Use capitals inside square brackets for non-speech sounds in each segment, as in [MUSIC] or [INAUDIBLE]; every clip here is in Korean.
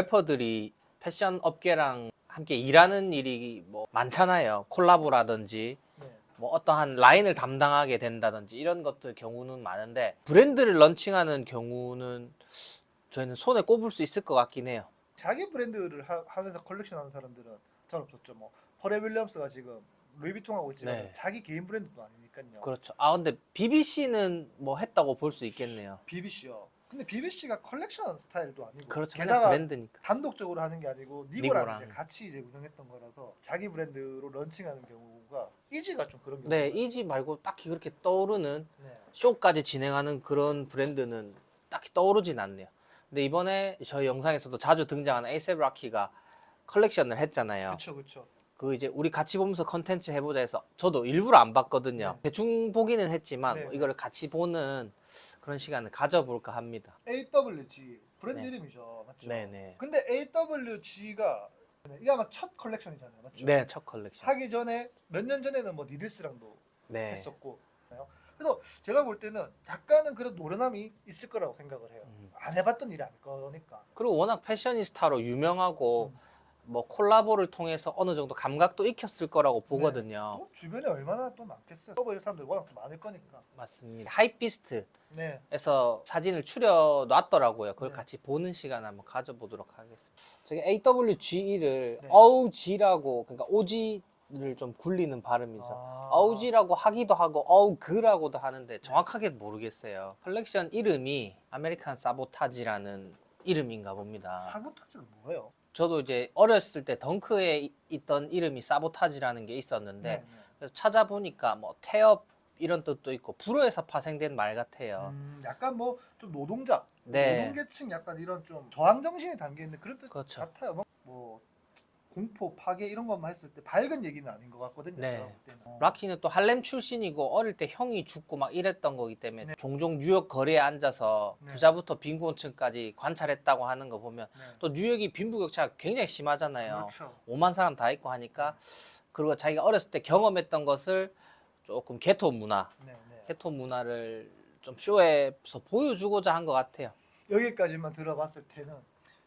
래퍼들이 패션 업계랑 함께 일하는 일이 뭐 많잖아요. 콜라보라든지 네. 뭐 어떠한 라인을 담당하게 된다든지 이런 것들 경우는 많은데 브랜드를 런칭하는 경우는 저희는 손에 꼽을 수 있을 것 같긴 해요. 자기 브랜드를 하, 면서 컬렉션 하는 사람들은 잘 없었죠. 뭐 퍼레 윌리엄스가 지금 루이비통 하고 있지만 네. 자기 개인 브랜드도 아니니까요. 그렇죠. 아 근데 BBC는 뭐 했다고 볼 수 있겠네요. BBC요. 근데 BBC가 컬렉션 스타일도 아니고 그렇죠. 게다가 브랜드니까. 단독적으로 하는 게 아니고 니고랑 니고랑. 이제 같이 이제 운영했던 거라서 자기 브랜드로 런칭하는 경우가 이지가 좀 그런 경우가 네, 이지 말고 딱히 그렇게 떠오르는 네. 쇼까지 진행하는 그런 브랜드는 딱히 떠오르진 않네요. 근데 이번에 저희 영상에서도 자주 등장하는 에이셉 라키가 컬렉션을 했잖아요. 그렇죠, 그렇죠. 그 이제 우리 같이 보면서 컨텐츠 해보자 해서 저도 일부러 안 봤거든요. 네. 대충 보기는 했지만 네, 뭐 네. 이거를 같이 보는 그런 시간을 가져볼까 합니다. AWG 브랜드 네. 이름이죠, 맞죠? 네네. 근데 AWG가 이게 아마 첫 컬렉션이잖아요, 맞죠? 네, 첫 컬렉션. 하기 전에 몇 년 전에는 뭐 니들스랑도 네. 했었고 그래서 제가 볼 때는 약간은 그런 노련함이 있을 거라고 생각을 해요. 음. 안 해봤던 일이 아닐 거니까. 그리고 워낙 패셔니스타로 유명하고 음. 뭐 콜라보를 통해서 어느 정도 감각도 익혔을 거라고 보거든요. 또 주변에 얼마나 또 많겠어요. 서버 사람들 워낙 또 많을 거니까. 맞습니다. 하이피스트 네. 에서 사진을 추려 놨더라고요. 그걸 네. 같이 보는 시간 한번 가져보도록 하겠습니다. 저기 AWG를 네. 어우지라고 그러니까 오지를 좀 굴리는 발음이죠. 아. 어우지라고 하기도 하고 어우그라고도 하는데 정확하게 모르겠어요. 컬렉션 이름이 아메리칸 사보타지라는 이름인가 봅니다. 사보타지는 뭐예요? 저도 이제 어렸을 때 덩크에 이- 있던 이름이 사보타지라는 게 있었는데 네. 그래서 찾아보니까 뭐 태엽 이런 뜻도 있고 불어에서 파생된 말 같아요. 음, 약간 뭐 좀 노동자, 네. 노동계층 약간 이런 좀 저항 정신이 담겨 있는 그런 뜻 그렇죠. 같아요. 뭐, 뭐 공포, 파괴 이런 것만 했을 때 밝은 얘기는 아닌 것 같거든요. 네. 제가 볼 때는. 어. 라키는 또 할렘 출신이고 어릴 때 형이 죽고 막 이랬던 거기 때문에 네. 종종 뉴욕 거리에 앉아서 네. 부자부터 빈곤층까지 관찰했다고 하는 거 보면 네. 또 뉴욕이 빈부격차가 굉장히 심하잖아요. 그렇죠. 5만 사람 다 있고 하니까 그리고 자기가 어렸을 때 경험했던 것을 조금 게토 문화, 네, 네. 게토 문화를 좀 쇼에서 보여주고자 한 것 같아요. 여기까지만 들어봤을 때는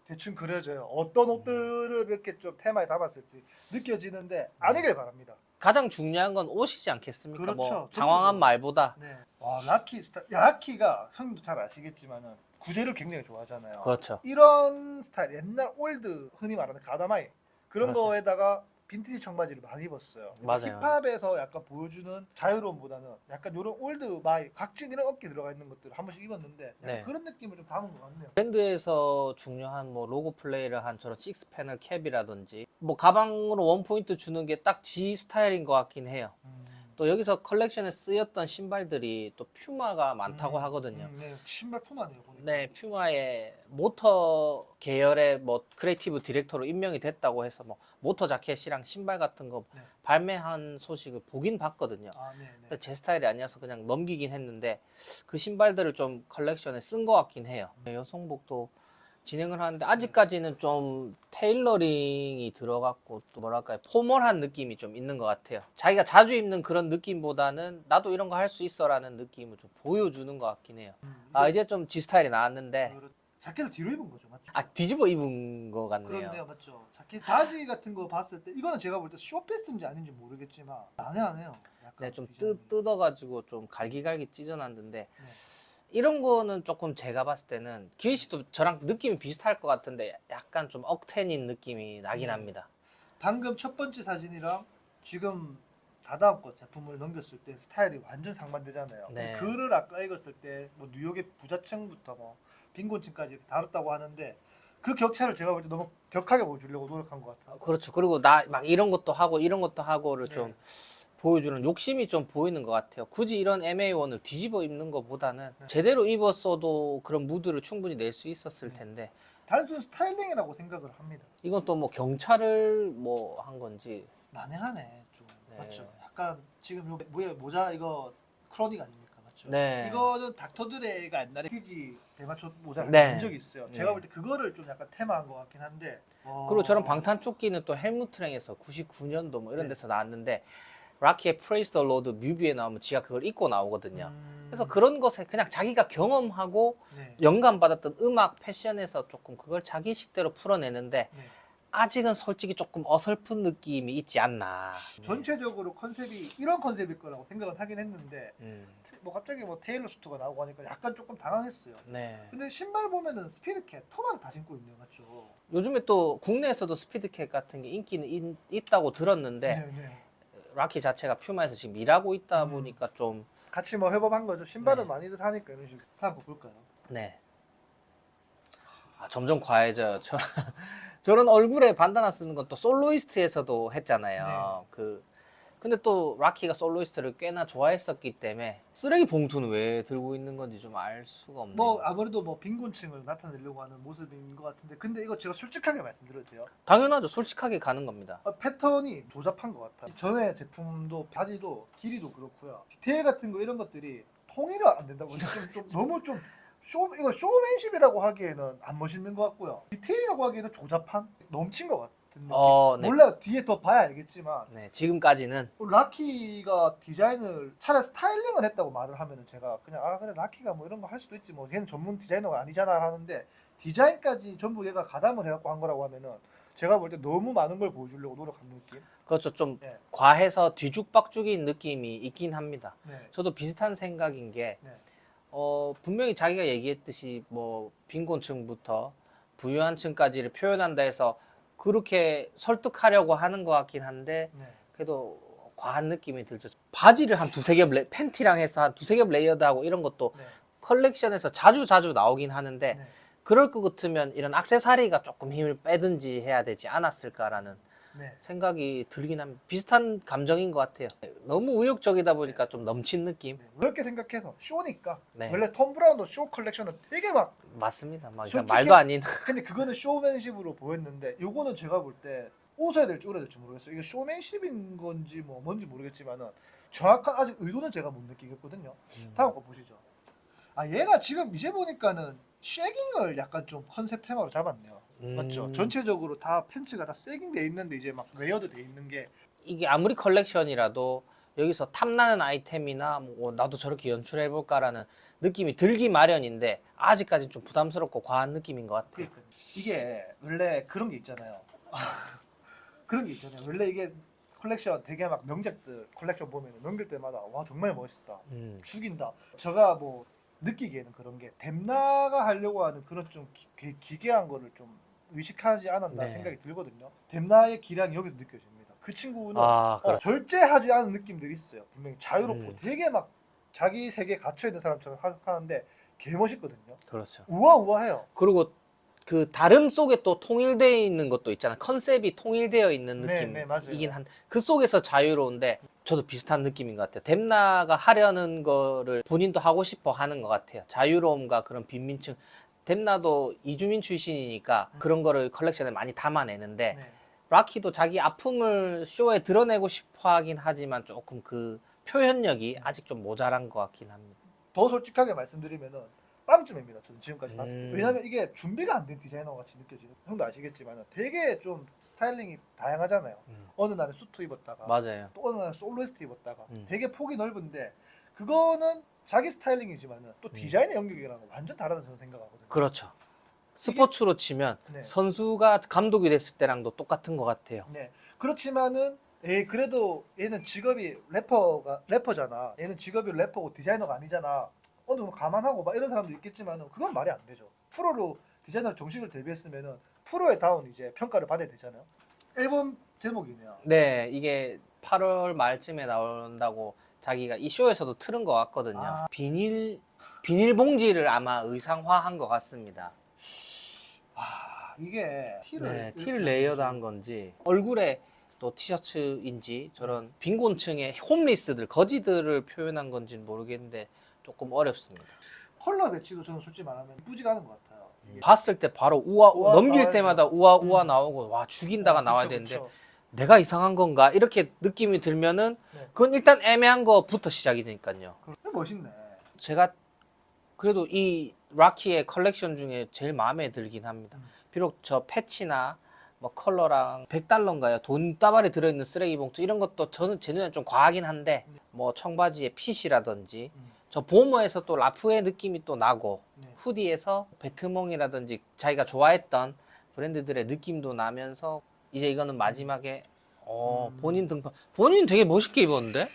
대충 그려져요. 어떤 옷들을 이렇게 좀 테마에 담았을지 느껴지는데 아니길 바랍니다. 가장 중요한 건 옷이지 않겠습니까? 그렇죠. 뭐 장황한 저도 말보다 네. 와 라키 스타 야, 라키가 형도 잘 아시겠지만은 구제를 굉장히 좋아하잖아요. 그렇죠. 이런 스타일 옛날 올드 흔히 말하는 가다마이 그런 그렇죠. 거에다가 빈티지 청바지를 많이 입었어요. 맞아요. 힙합에서 약간 보여주는 자유로움보다는 약간 이런 올드 마이 각진 이런 어깨 들어가 있는 것들을 한 번씩 입었는데 약간 네. 그런 느낌을 좀 담은 것 같네요. 브랜드에서 중요한 뭐 로고 플레이를 한 저런 식스 패널 캡이라든지 뭐 가방으로 원 포인트 주는 게 딱 G 스타일인 것 같긴 해요. 음. 또 여기서 컬렉션에 쓰였던 신발들이 또 퓨마가 많다고 음, 하거든요. 음, 네, 신발 푸마네요. 보니까. 네, 퓨마의 모터 계열의 뭐 크리에이티브 디렉터로 임명이 됐다고 해서 뭐 모터 자켓이랑 신발 같은 거 네. 발매한 소식을 보긴 봤거든요. 아, 네, 네. 근데 제 스타일이 아니어서 그냥 넘기긴 했는데 그 신발들을 좀 컬렉션에 쓴 것 같긴 해요. 네, 여성복도 진행을 하는데 아직까지는 좀 테일러링이 들어갔고 또 뭐랄까요 포멀한 느낌이 좀 있는 것 같아요. 자기가 자주 입는 그런 느낌보다는 나도 이런 거 할 수 있어라는 느낌을 좀 보여주는 것 같긴 해요. 음, 아 이제 좀 G 스타일이 나왔는데 그렇- 자켓을 뒤로 입은 거죠, 맞죠? 아 뒤집어 입은 것 같네요. 그런데요, 맞죠? 자켓 바지 같은 거 봤을 때 이거는 제가 볼 때 쇼패스인지 아닌지 모르겠지만 안해 안해요. 네, 좀 뜯, 뜯어가지고 좀 갈기갈기 찢어놨는데 네. 이런 거는 조금 제가 봤을 때는 기희 씨도 저랑 느낌이 비슷할 것 같은데 약간 좀 억텐인 느낌이 나긴 네. 합니다. 방금 첫 번째 사진이랑 지금 다다음 거 제품을 넘겼을 때 스타일이 완전 상반되잖아요. 네. 글을 아까 읽었을 때 뭐 뉴욕의 부자층부터 뭐 빈곤층까지 다뤘다고 하는데 그 격차를 제가 볼 때 너무 격하게 보여주려고 노력한 것 같아요. 그렇죠. 그리고 나 막 이런 것도 하고 이런 것도 하고를 네. 좀 보여주는 욕심이 좀 보이는 것 같아요. 굳이 이런 MA1을 뒤집어 입는 것보다는 네. 제대로 입었어도 그런 무드를 충분히 낼 수 있었을 텐데 단순 스타일링이라고 생각을 합니다. 이건 또 뭐 경찰을 뭐 한 건지 난해하네 좀 네. 맞죠? 약간 지금 요 뭐야 모자 이거 크로닉 아닙니까 맞죠? 네. 이거는 닥터드레가 옛날에 피지 대마초 모자를 네. 본 적이 있어요. 네. 제가 볼때 그거를 좀 약간 테마한 것 같긴 한데. 어, 그리고 저런 방탄조끼는 또 헬무트랭에서 99년도 뭐 이런 네. 데서 나왔는데 라키의 프레이스 더 로드 뮤비에 나오면 지가 그걸 입고 나오거든요. 음, 그래서 그런 것에 그냥 자기가 경험하고 네. 영감 받았던 음악 패션에서 조금 그걸 자기 식대로 풀어내는데 네. 아직은 솔직히 조금 어설픈 느낌이 있지 않나. 전체적으로 컨셉이 이런 컨셉일 거라고 생각은 하긴 했는데 음, 뭐 갑자기 뭐 테일러 슈트가 나오고 하니까 약간 조금 당황했어요. 네. 근데 신발 보면은 스피드캣 토마를 다 신고 있네요, 맞죠? 요즘에 또 국내에서도 스피드캣 같은 게 인기는 있, 다고 들었는데 네, 네. 라키 자체가 퓨마에서 지금 일하고 있다 음. 보니까 좀 같이 뭐 협업한 거죠. 신발은 네. 많이들 하니까 이런 식으로. 거 볼까요? 네. 아, 점점 과해져요. [LAUGHS] 저, 저런 얼굴에 반다나 쓰는 건 또 솔로이스트에서도 했잖아요. 네. 그 근데 또 라키가 솔로이스트를 꽤나 좋아했었기 때문에 쓰레기 봉투는 왜 들고 있는 건지 좀 알 수가 없네요. 뭐 아무래도 뭐 빈곤층을 나타내려고 하는 모습인 것 같은데 근데 이거 제가 솔직하게 말씀드려도 돼요. 당연하죠. 솔직하게 가는 겁니다. 어, 패턴이 조잡한 것 같아. 전에 제품도 바지도 길이도 그렇고요. 디테일 같은 거 이런 것들이 통일이 안 된다 보니까 [LAUGHS] 좀, 좀 너무 좀 쇼, 이거 쇼맨십이라고 하기에는 안 멋있는 것 같고요. 디테일이라고 하기에는 조잡한 넘친 것 같은 느낌. 어, 네. 몰라요. 뒤에 더 봐야 알겠지만 네, 지금까지는 라키가 디자인을 차라리 스타일링을 했다고 말을 하면은 제가 그냥 아 그래 라키가 뭐 이런 거 할 수도 있지 뭐 걔는 전문 디자이너가 아니잖아 하는데 디자인까지 전부 얘가 가담을 해갖고 한 거라고 하면은 제가 볼 때 너무 많은 걸 보여주려고 노력한 느낌. 그렇죠. 좀 네. 과해서 뒤죽박죽인 느낌이 있긴 합니다. 네. 저도 비슷한 생각인 게 네. 어, 분명히 자기가 얘기했듯이 뭐 빈곤층부터 부유한 층까지를 표현한다 해서 그렇게 설득하려고 하는 것 같긴 한데 네. 그래도 과한 느낌이 들죠. 바지를 한 두세 겹 레, 팬티랑 해서 한 두세 겹 레이어드하고 이런 것도 네. 컬렉션에서 자주 자주 나오긴 하는데 네. 그럴 것 같으면 이런 액세서리가 조금 힘을 빼든지 해야 되지 않았을까라는 네. 생각이 들긴 합니다. 비슷한 감정인 것 같아요. 너무 우욕적이다 보니까 좀 넘친 느낌. 네. 그렇게 생각해서 쇼니까 네. 원래 톰 브라운도 쇼 컬렉션은 되게 막 맞습니다. 막 솔직히- 말도 아닌. [LAUGHS] 근데 그거는 쇼맨십으로 보였는데 요거는 제가 볼 때 웃어야 될지 울어야 될지 모르겠어요. 이게 쇼맨십인 건지 뭐 뭔지 모르겠지만은 정확한 아직 의도는 제가 못 느끼겠거든요. 음. 다음 거 보시죠. 아 얘가 지금 이제 보니까는 쉐깅을 약간 좀 컨셉 테마로 잡았네요. 음. 맞죠? 전체적으로 다 팬츠가 다 세깅 돼 있는데 이제 막 레이어드 돼 있는 게 이게 아무리 컬렉션이라도 여기서 탐나는 아이템이나 뭐 나도 저렇게 연출해 볼까라는 느낌이 들기 마련인데 아직까지는 좀 부담스럽고 과한 느낌인 것 같아요. 그러니까 이게 원래 그런 게 있잖아요. [LAUGHS] 그런 게 있잖아요. 원래 이게 컬렉션 되게 막 명작들 컬렉션 보면 넘길 때마다 와 정말 멋있다. 음. 죽인다. 제가 뭐 느끼기에는 그런 게 댐나가 하려고 하는 그런 좀 기, 기괴한 거를 좀 의식하지 않았나 네. 생각이 들거든요. 댐나의 기량이 여기서 느껴집니다. 그 친구는 아, 어. 절제하지 않은 느낌들이 있어요. 분명히 자유롭고 음. 되게 막 자기 세계에 갇혀 있는 사람처럼 하- 하는데 개 멋있거든요. 그렇죠. 우아우아해요. 그리고 그 다름 속에 또 통일되어 있는 것도 있잖아. 컨셉이 통일되어 있는 네, 네, 맞아요. 느낌이긴 한 그 속에서 자유로운데 저도 비슷한 느낌인 것 같아요. 댐나가 하려는 거를 본인도 하고 싶어 하는 것 같아요. 자유로움과 그런 빈민층. 댐나도 이주민 출신이니까 그런 거를 컬렉션에 많이 담아내는데 네. 라키도 자기 아픔을 쇼에 드러내고 싶어 하긴 하지만 조금 그 표현력이 아직 좀 모자란 것 같긴 합니다. 더 솔직하게 말씀드리면은 빵점입니다. 저는 지금까지 봤을 때. 음. 왜냐면 이게 준비가 안 된 디자이너 같이 느껴지는. 형도 아시겠지만 되게 좀 스타일링이 다양하잖아요. 음. 어느 날은 수트 입었다가 맞아요. 또 어느 날은 솔로이스트 입었다가 음. 되게 폭이 넓은데 그거는 자기 스타일링이지만은 또 디자인의 영역이랑 완전 다르다 저는 생각하거든요. 그렇죠. 스포츠로 치면 네. 선수가 감독이 됐을 때랑도 똑같은 것 같아요. 네. 그렇지만은 에 그래도 얘는 직업이 래퍼가 래퍼잖아. 얘는 직업이 래퍼고 디자이너가 아니잖아. 어느 정도 감안하고 막 이런 사람도 있겠지만은 그건 말이 안 되죠. 프로로 디자이너 정식을 데뷔했으면은 프로에 다운 이제 평가를 받아야 되잖아요. 앨범 제목이네요. 네, 이게 8월 말쯤에 나온다고 자기가 이 쇼에서도 틀은 것 같거든요. 아. 비닐 비닐 봉지를 아마 의상화한 것 같습니다. 아 이게 티를 네, 티를 레이어드 한 건지 얼굴에 또 티셔츠인지 저런 빈곤층의 홈리스들 거지들을 표현한 건지는 모르겠는데 조금 어렵습니다. 컬러 배치도 저는 솔직히 말하면 이쁘지가 않은 것 같아요. 봤을 때 바로 우아, 우아 넘길 나와야죠. 때마다 우아 우아 음. 나오고 와 죽인다가 어, 나와야 그쵸, 되는데 그쵸. 내가 이상한 건가 이렇게 느낌이 들면은 네. 그건 일단 애매한 거부터 시작이 되니까요. 그- 멋있네. 제가 그래도 이 라키의 컬렉션 중에 제일 마음에 들긴 합니다. 음. 비록 저 패치나 뭐 컬러랑 100달러인가요? 돈다발에 들어있는 쓰레기 봉투 이런 것도 저는 제 눈에 좀 과하긴 한데 뭐 청바지에 핏이라든지 음. 저 보머에서 또 라프의 느낌이 또 나고 네. 후디에서 베트몽이라든지 자기가 좋아했던 브랜드들의 느낌도 나면서 이제 이거는 마지막에 어, 음. 본인 등판 본인 되게 멋있게 입었는데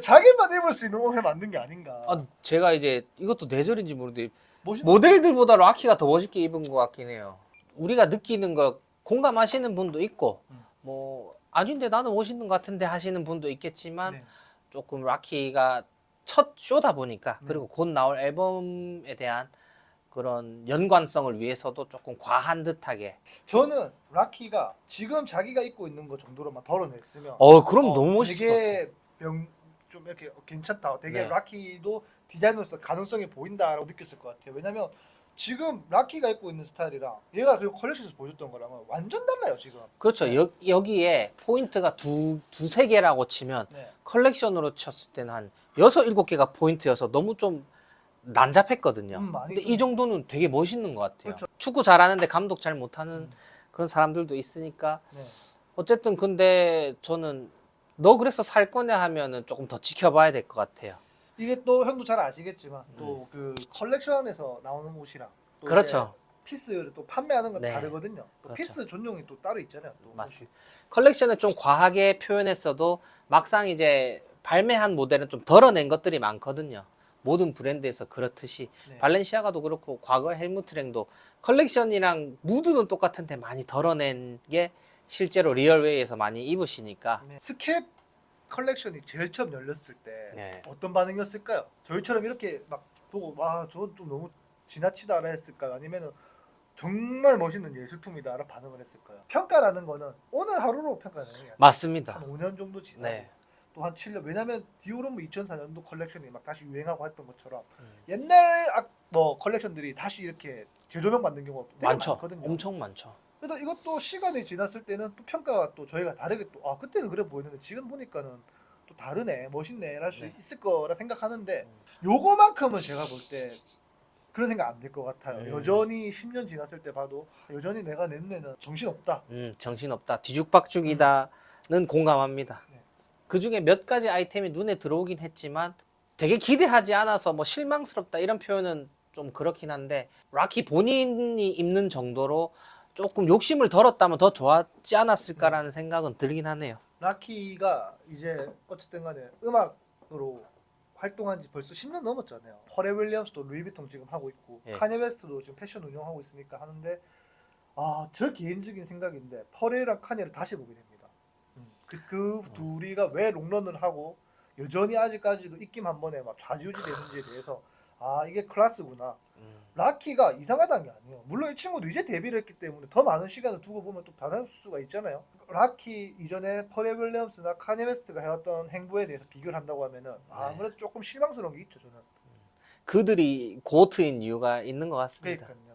자기만 입을 수 있는 옷을 만든 게 아닌가. 아, 제가 이제 이것도 내절인지 모르는데 멋있... 모델들보다 라키가 더 멋있게 입은 것 같긴 해요. 우리가 느끼는 걸 공감하시는 분도 있고, 음. 뭐 아닌데 나는 멋있는 것 같은데 하시는 분도 있겠지만 네. 조금 라키가 첫 쇼다 보니까 네. 그리고 곧 나올 앨범에 대한 그런 연관성을 위해서도 조금 과한 듯하게. 저는 라키가 지금 자기가 입고 있는 거 정도로만 덜어냈으면 어, 그럼 어, 너무 멋있어. 되게 병, 좀 이렇게 괜찮다. 되게 네. 라키도 디자이너로서 가능성이 보인다라고 느꼈을 것 같아요. 왜냐면 지금 라키가 입고 있는 스타일이랑 얘가 그리고 컬렉션에서 보여줬던 거랑은 완전 달라요 지금. 그렇죠. 네. 여, 여기에 포인트가 두, 두세 개라고 치면 네. 컬렉션으로 쳤을 때는 한 여섯 일곱 개가 포인트여서 너무 좀 난잡했거든요. 음, 많이 근데 좀- 이 정도는 되게 멋있는 것 같아요. 그렇죠. 축구 잘하는데 감독 잘 못하는 그런 사람들도 있으니까 네. 어쨌든 근데 저는 너 그래서 살 거냐 하면은 조금 더 지켜봐야 될 것 같아요. 이게 또 형도 잘 아시겠지만 또 그 컬렉션에서 나오는 옷이랑 또 음. 그렇죠. 이제 피스를 또 판매하는 건 네. 다르거든요. 또 그렇죠. 피스 전용이 또 따로 있잖아요. 또 맞습니다. 컬렉션을 좀 과하게 표현했어도 막상 이제 발매한 모델은 좀 덜어낸 것들이 많거든요. 모든 브랜드에서 그렇듯이 네. 발렌시아가도 그렇고 과거 헬무트랭도 컬렉션이랑 무드는 똑같은데 많이 덜어낸 게 실제로 리얼웨이에서 많이 입으시니까 네. 스캡 컬렉션이 제일 처음 열렸을 때 네. 어떤 반응이었을까요? 저희처럼 이렇게 막 보고 와저 좀 너무 지나치다라 했을까요? 아니면은 정말 멋있는 예술품이다라 반응을 했을까요? 평가라는 거는 오늘 하루로 평가하는 게 아니라 맞습니다. 한 5년 정도 지나고 네. 또한 7년 왜냐면 디오르무 2004년도 컬렉션이 막 다시 유행하고 했던 것처럼 음. 옛날 아, 뭐 컬렉션들이 다시 이렇게 재조명 받는 경우가 되게 많죠. 많거든요. 엄청 많죠. 그래서 이것도 시간이 지났을 때는 또 평가가 또 저희가 다르게 또 아 그때는 그래 보였는데 지금 보니까는 또 다르네 멋있네 할수 네. 있을 거라 생각하는데 요거만큼은 제가 볼 때 그런 생각 안 들 것 같아요 음. 여전히 10년 지났을 때 봐도 아, 여전히 내가 낸 눈에는 정신없다 음, 정신없다. 뒤죽박죽이다는 공감합니다. 네. 그 중에 몇 가지 아이템이 눈에 들어오긴 했지만 되게 기대하지 않아서 뭐 실망스럽다 이런 표현은 좀 그렇긴 한데 라키 본인이 입는 정도로 조금 욕심을 덜었다면 더 좋았지 않았을까라는 생각은 들긴 하네요. 라키가 이제 어쨌든 간에 음악으로 활동한 지 벌써 10년 넘었잖아요 퍼레 윌리엄스도 루이비통 지금 하고 있고 예. 카니 웨스트도 지금 패션 운영하고 있으니까 하는데 아 저 개인적인 생각인데 퍼레랑 카니를 다시 보게 됩니다 그, 그 둘이가 왜 롱런을 하고 여전히 아직까지도 입김 한 번에 막 좌지우지 되는지에 대해서 아 이게 클래스구나 라키가 이상하다는 게 아니에요. 물론 이 친구도 이제 데뷔를 했기 때문에 더 많은 시간을 두고 보면 또 변할 수가 있잖아요. 라키 이전에 퍼레 윌리엄스나 카니 웨스트가 해왔던 행보에 대해서 비교를 한다고 하면은 아무래도 조금 실망스러운 게 있죠 저는. 그들이 고트인 이유가 있는 것 같습니다. 그러니까요.